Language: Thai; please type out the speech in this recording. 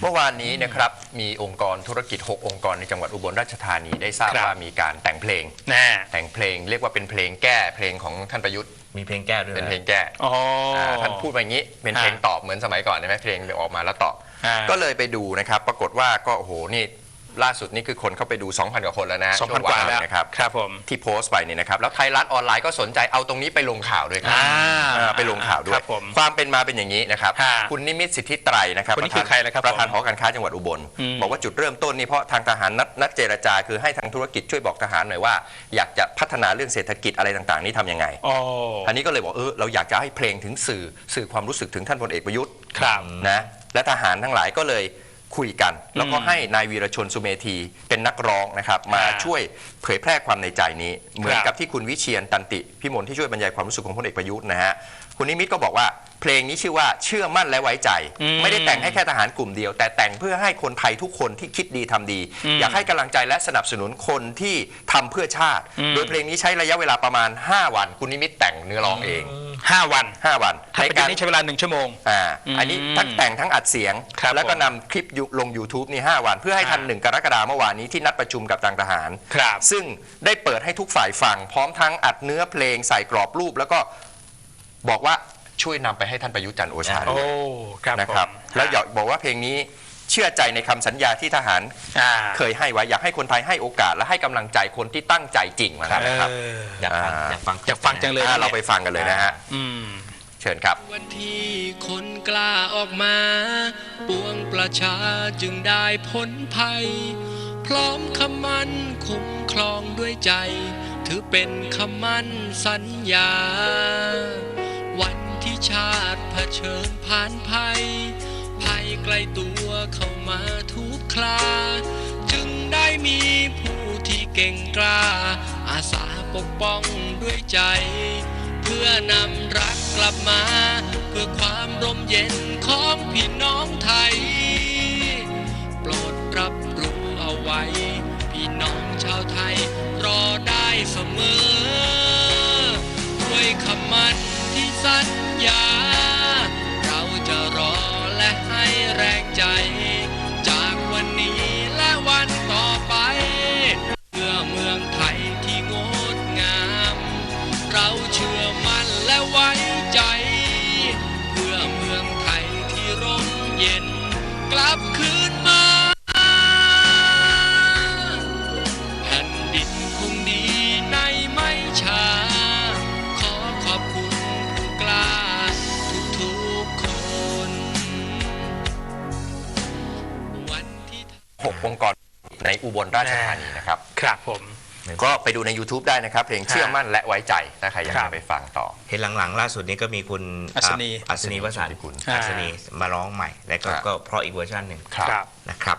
เมื่อวานนี้นะครับมีองค์กรธุรกิจ 6 องค์กรในจังหวัดอุบลราชธานีได้ทราบครับ ว่ามีการแต่งเพลง แน่แต่งเพลงเรียกว่าเป็นเพลงแก้เพลงของท่านประยุทธ์มีเพลงแก้ด้วยเป็นนะเพลงแก้อ๋ออาท่านพูดมาอย่างนี้เป็นเพลงตอบเหมือนสมัยก่อนใช่ไหมเพลงออกมาแล้วตอบ อ่า ก็เลยไปดูนะครับ ปรากฏว่าก็โอ้โหนี่ ล่าสุดนี่คือคนเข้าไปดู 2,000 กว่าคนแล้วนะสองพันช่กว่าเนแล้วนะครับครับผมที่โพสต์ไปเนี่ยนะครับแล้วไทยรัฐออนไลน์ก็สนใจเอาตรงนี้ไปลงข่าวด้วยครัอ่าอ่าไปลงข่าวด้วคยรับผมความเป็นมาเป็นอย่างนี้นะครับฮะคุณนิมิตสิทธิไตรนะครับคนนี้คือใครล่ะครับประธานผมหอการค้าจังหวัดอุบลอืมบอกว่าจุดเริ่มต้นนี่เพราะทางทหารนัดนัดเจรจา คือให้ทางธุรกิจช่วยบอกทหารหน่อยว่า อยากจะพัฒนาเรื่องเศรษฐกิจอะไรต่างๆ นี่ทำยังไงอ๋ออันนี้ก็เลยบอกเออเราอยากจะให้เพลงถึงสื่อสื่อความรู้สึกถึงท่านพลเอกประยุทธ์ครับนะและทหารทั้งหลายก็เลย คุยกัน แล้วก็อืมให้นายวีรชนสุเมธีเป็นนักร้องนะครับมาอ่าช่วยเผยแพร่ความในใจนี้ เหมือนครับกับที่คุณวิเชียนตันติพิมลที่ช่วยบรรยายความรู้สึกของพลเอกประยุทธ์นะฮะคุณนิมิตก็บอกว่าเพลงนี้ชื่อว่าเชื่อมั่นและไว้ใจอืมไม่ได้แต่งให้แค่ทหารกลุ่มเดียว แต่แต่งเพื่อให้คนไทยทุกคนที่คิดดีทำดีอืมอยากให้กำลังใจและสนับสนุนคนที่ทำเพื่อชาติอืมโดยเพลงนี้ใช้ระยะเวลาประมาณ 5 วัน คุณนิมิตแต่งเนื้อร้องเอง ห้าวัน5วันถ้าเป็นอย่างนี้ใช้เวลาหนึ่งชั่วโมง อ่าอืมอันนี้ทั้งแต่งทั้งอัดเสียง ครับแล้วก็ผมนำคลิปยุลง YouTube นี่ 5 วัน เพื่อให้ทัน อ่าหนึ่งกรกฎาคมเมื่อวานนี้ที่นัดประชุมกับทางทหาร ครับ ซึ่งได้เปิดให้ทุกฝ่ายฟัง พร้อมทั้งอัดเนื้อเพลงใส่กรอบรูป แล้วก็บอกว่าช่วยนำไปให้ท่านประยุทธ์จันทร์โอชาโอ้ด้วยครับนะครับผมแล้วอยากบอกว่าเพลงนี้ เชื่อใจในคำสัญญาที่ทหารอ่าเคยให้ไว้อยากให้คนไทยให้โอกาสและให้กำลังใจคนที่ตั้งใจจริงมานะครับ เอออยากฟังอ่า อยากฟังอยากฟังจังเลยอ่าเราไปฟังกันเลยนะฮะอืม เชิญครับ วันที่คนกล้าออกมา ปวงประชาจึงได้พ้นภัย พร้อมคำมั่นคุ้มครองด้วยใจ ถือเป็นคำมั่นสัญญา วันที่ชาติเผชิญผ่านภัย ภัยใกล้ตัวเข้ามาทุกครา จึงได้มีผู้ที่เก่งกล้า อาสาปกป้องด้วยใจ เพื่อนำรักกลับมา เพื่อความร่มเย็นของพี่น้องไทย โปรดรับรู้เอาไว้ พี่น้องชาวไทยรอได้เสมอ ด้วยคำมั่นที่สัญญาเรา องค์กรในอุบลราชธานีนะครับครับผม ก็ไปดูใน YouTube ได้นะครับ เพลงเชื่อมั่นและไว้ใจถ้าใครอยากครัจะบไปฟังต่อ เห็นหลังๆ ล่าสุดนี้ก็มีคุณอัศนีอัศนีวสันต์คุณอัศนีมาร้องใหม่ แล้วก็ครับก็เพราะอีกเวอร์ชันหนึ่งครับครับนะครับ